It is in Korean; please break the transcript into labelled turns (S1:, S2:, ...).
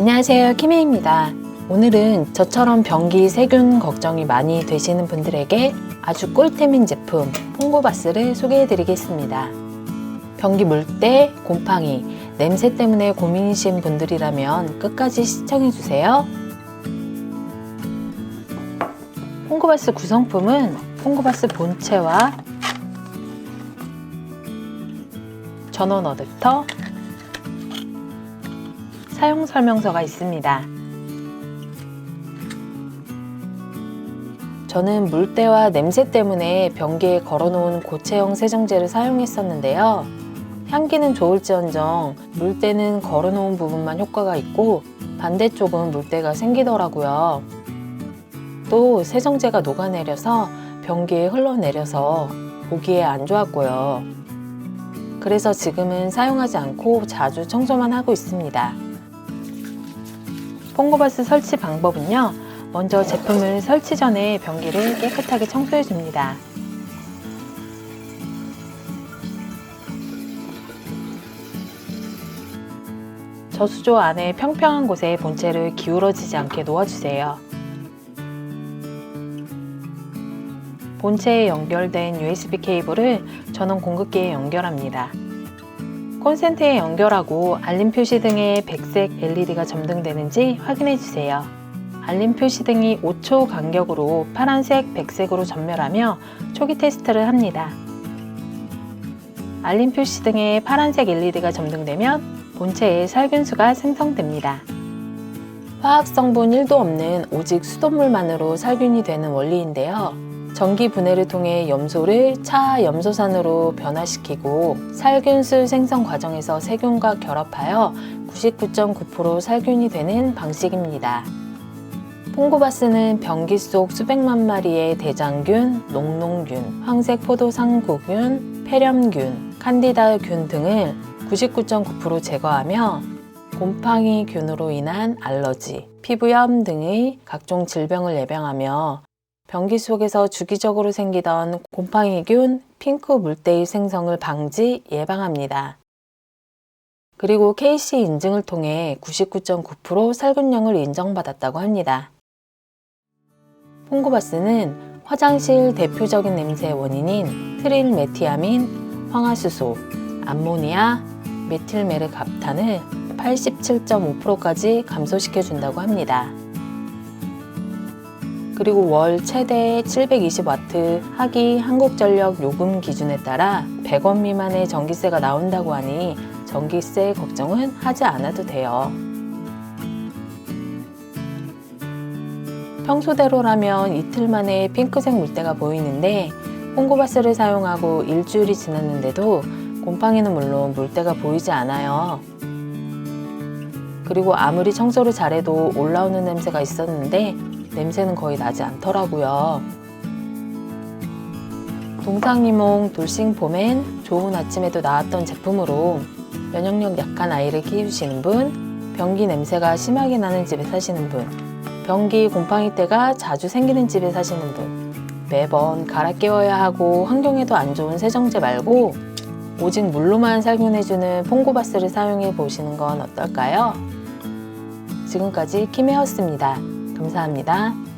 S1: 안녕하세요. 키메입니다. 오늘은 저처럼 변기 세균 걱정이 많이 되시는 분들에게 아주 꿀템인 제품 퐁고바스를 소개해 드리겠습니다. 변기 물때, 곰팡이, 냄새 때문에 고민이신 분들이라면 끝까지 시청해 주세요. 퐁고바스 구성품은 퐁고바스 본체와 전원 어댑터, 사용 설명서가 있습니다. 저는 물때와 냄새 때문에 변기에 걸어놓은 고체형 세정제를 사용했었는데요. 향기는 좋을지언정 물때는 걸어놓은 부분만 효과가 있고 반대쪽은 물때가 생기더라고요. 또 세정제가 녹아내려서 변기에 흘러내려서 보기에 안 좋았고요. 그래서 지금은 사용하지 않고 자주 청소만 하고 있습니다. 퐁고바스 설치 방법은요. 먼저 제품을 설치 전에 변기를 깨끗하게 청소해 줍니다. 저수조 안에 평평한 곳에 본체를 기울어지지 않게 놓아주세요. 본체에 연결된 USB 케이블을 전원 공급기에 연결합니다. 콘센트에 연결하고 알림 표시 등의 백색 LED가 점등되는지 확인해 주세요. 알림 표시 등이 5초 간격으로 파란색, 백색으로 전멸하며 초기 테스트를 합니다. 알림 표시 등의 파란색 LED가 점등되면 본체에 살균수가 생성됩니다. 화학 성분 1도 없는 오직 수돗물만으로 살균이 되는 원리인데요. 전기 분해를 통해 염소를 차 염소산으로 변화시키고 살균수 생성 과정에서 세균과 결합하여 99.9% 살균이 되는 방식입니다. 퐁고바스는 변기 속 수백만 마리의 대장균, 녹농균, 황색 포도상구균, 폐렴균, 칸디다균 등을 99.9% 제거하며 곰팡이 균으로 인한 알러지, 피부염 등의 각종 질병을 예방하며 변기 속에서 주기적으로 생기던 곰팡이균, 핑크 물때의 생성을 방지, 예방합니다. 그리고 KC 인증을 통해 99.9% 살균력을 인정받았다고 합니다. 퐁고바스는 화장실 대표적인 냄새의 원인인 트릴메티아민, 황화수소, 암모니아, 메틸메르갑탄을 87.5%까지 감소시켜 준다고 합니다. 그리고 월 최대 720와트 하기 한국전력 요금 기준에 따라 100원 미만의 전기세가 나온다고 하니 전기세 걱정은 하지 않아도 돼요. 평소대로라면 이틀 만에 핑크색 물때가 보이는데 홍고바스를 사용하고 일주일이 지났는데도 곰팡이는 물론 물때가 보이지 않아요. 그리고 아무리 청소를 잘해도 올라오는 냄새가 있었는데 냄새는 거의 나지 않더라고요. 동상이몽 돌싱포맨 좋은 아침에도 나왔던 제품으로 면역력 약한 아이를 키우시는 분, 변기 냄새가 심하게 나는 집에 사시는 분, 변기 곰팡이 때가 자주 생기는 집에 사시는 분, 매번 갈아 깨워야 하고 환경에도 안 좋은 세정제 말고 오직 물로만 살균해주는 퐁고바스를 사용해 보시는 건 어떨까요? 지금까지 키메였습니다. 감사합니다.